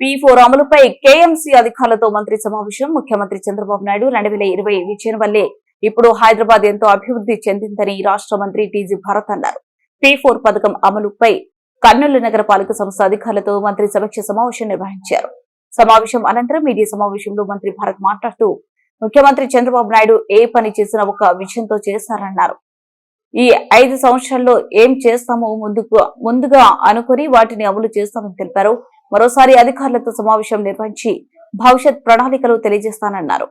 P four అమలుపై KMC అధికారులతో మంత్రి సమావేశం. ముఖ్యమంత్రి చంద్రబాబు నాయుడు రెండు వేల ఇరవై విజయం వల్లే ఇప్పుడు హైదరాబాద్ ఎంతో అభివృద్ధి చెందిందని రాష్ట్ర మంత్రి టీజీ భరత్ అన్నారు. పి ఫోర్ పథకం అమలుపై కర్నూలు నగరపాలక సంస్థ అధికారులతో మంత్రి సమీక్ష సమావేశం నిర్వహించారు. సమావేశం అనంతరం మీడియా సమావేశంలో మంత్రి భరత్ మాట్లాడుతూ ముఖ్యమంత్రి చంద్రబాబు నాయుడు ఏ పని చేసినా ఒక విజయంతో చేశారన్నారు ఈ ఐదు సంవత్సరాల్లో ఏం చేస్తామో ముందుకు ముందుగా అనుకుని వాటిని అమలు చేస్తామని తెలిపారు. మరోసారి అధికారులతో సమావేశం నిర్వహించి భవిష్యత్ ప్రణాళికలు తెలియజేస్తానన్నారు.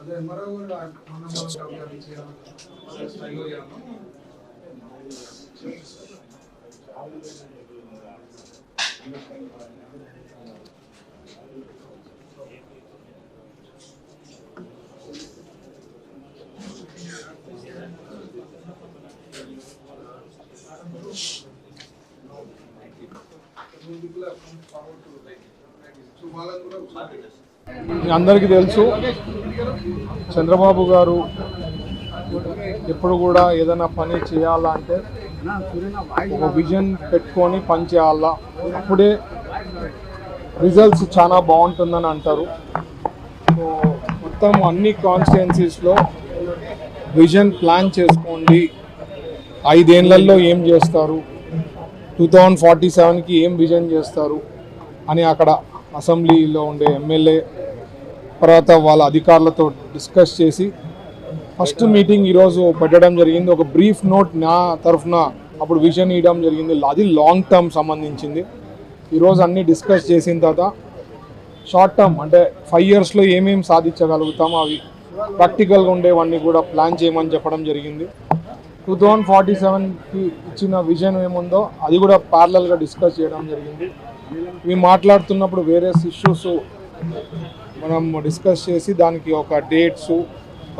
అదే మరో మనం చేయాలి స్టైల్ చేయాలి సో వాళ్ళని కూడా ఒకసారి మీ అందరికీ తెలుసు చంద్రబాబు గారు ఎప్పుడు కూడా ఏదైనా పని చేయాలంటే ఒక విజన్ పెట్టుకొని పని చేయాలా? అప్పుడే రిజల్ట్స్ చాలా బాగుంటుందని అంటారు. సో మొత్తం అన్ని కాన్స్టిట్యున్సీస్లో విజన్ ప్లాన్ చేసుకోండి. ఐదేళ్ళలో ఏం చేస్తారు? టూ థౌజండ్ ఫార్టీ సెవెన్కి ఏం విజన్ చేస్తారు? అని అక్కడ అసెంబ్లీలో ఉండే ఎమ్మెల్యే తర్వాత వాళ్ళ అధికారులతో డిస్కస్ చేసి ఫస్ట్ మీటింగ్ ఈరోజు పెట్టడం జరిగింది. ఒక బ్రీఫ్ నోట్ నా తరఫున అప్పుడు విజన్ ఇవ్వడం జరిగింది. అది లాంగ్ టర్మ్ సంబంధించింది. ఈరోజు అన్నీ డిస్కస్ చేసిన తర్వాత షార్ట్ టర్మ్ అంటే ఫైవ్ ఇయర్స్లో ఏమేమి సాధించగలుగుతామో అవి ప్రాక్టికల్గా ఉండేవన్నీ కూడా ప్లాన్ చేయమని చెప్పడం జరిగింది. టూ థౌజండ్ ఫార్టీ సెవెన్కి ఇచ్చిన విజన్ ఏముందో అది కూడా ప్యారలల్గా డిస్కస్ చేయడం జరిగింది. మేము మాట్లాడుతున్నప్పుడు వేరే ఇష్యూస్ మనం డిస్కస్ చేసి దానికి ఒక డేట్స్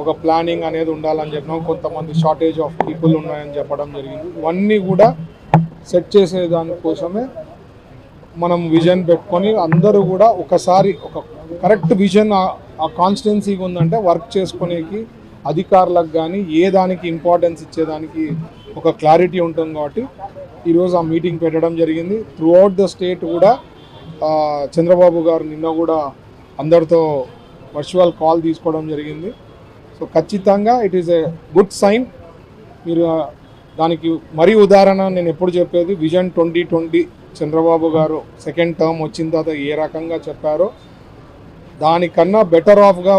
ఒక ప్లానింగ్ అనేది ఉండాలని చెప్పినాం. కొంతమంది షార్టేజ్ ఆఫ్ పీపుల్ ఉన్నాయని చెప్పడం జరిగింది. ఇవన్నీ కూడా సెట్ చేసే దానికోసమే మనం విజన్ పెట్టుకొని అందరూ కూడా ఒకసారి ఒక కరెక్ట్ విజన్ ఆ కాన్స్టెన్సీగా ఉందంటే వర్క్ చేసుకునేకి అధికారులకు కానీ ఏ దానికి ఇంపార్టెన్స్ ఇచ్చేదానికి ఒక క్లారిటీ ఉంటుంది కాబట్టి ఈరోజు ఆ మీటింగ్ పెట్టడం జరిగింది. త్రూ అవుట్ ద స్టేట్ కూడా చంద్రబాబు గారు నిన్న కూడా అందరితో వర్చువల్ కాల్ తీసుకోవడం జరిగింది. సో ఖచ్చితంగా it is a good sign మీరు దానికి మరీ ఉదాహరణ నేను ఎప్పుడు చెప్పేది విజన్ ట్వంటీ ట్వంటీ చంద్రబాబు గారు సెకండ్ టర్మ్ వచ్చిన తర్వాత ఏ రకంగా చెప్పారో దానికన్నా బెటర్ ఆఫ్గా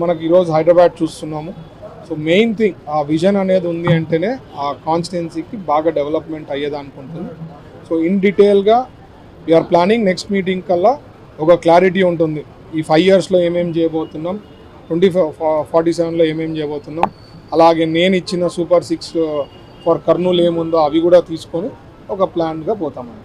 మనకి ఈరోజు హైదరాబాద్ చూస్తున్నాము. సో మెయిన్ థింగ్ ఆ విజన్ అనేది ఉంది అంటేనే ఆ కాన్స్టిట్యున్సీకి బాగా డెవలప్మెంట్ అయ్యేదనుకుంటుంది సో ఇన్ డీటెయిల్గా వీఆర్ ప్లానింగ్ నెక్స్ట్ మీటింగ్ కల్లా ఒక క్లారిటీ ఉంటుంది. ఈ ఫైవ్ ఇయర్స్లో ఏమేమి చేయబోతున్నాం ట్వంటీ ఫార్టీ సెవెన్లో ఏమేమి చేయబోతున్నాం. అలాగే నేను ఇచ్చిన సూపర్ సిక్స్ ఫర్ కర్నూలు ఏముందో అవి కూడా తీసుకొని ఒక ప్లాన్గా పోతామండి.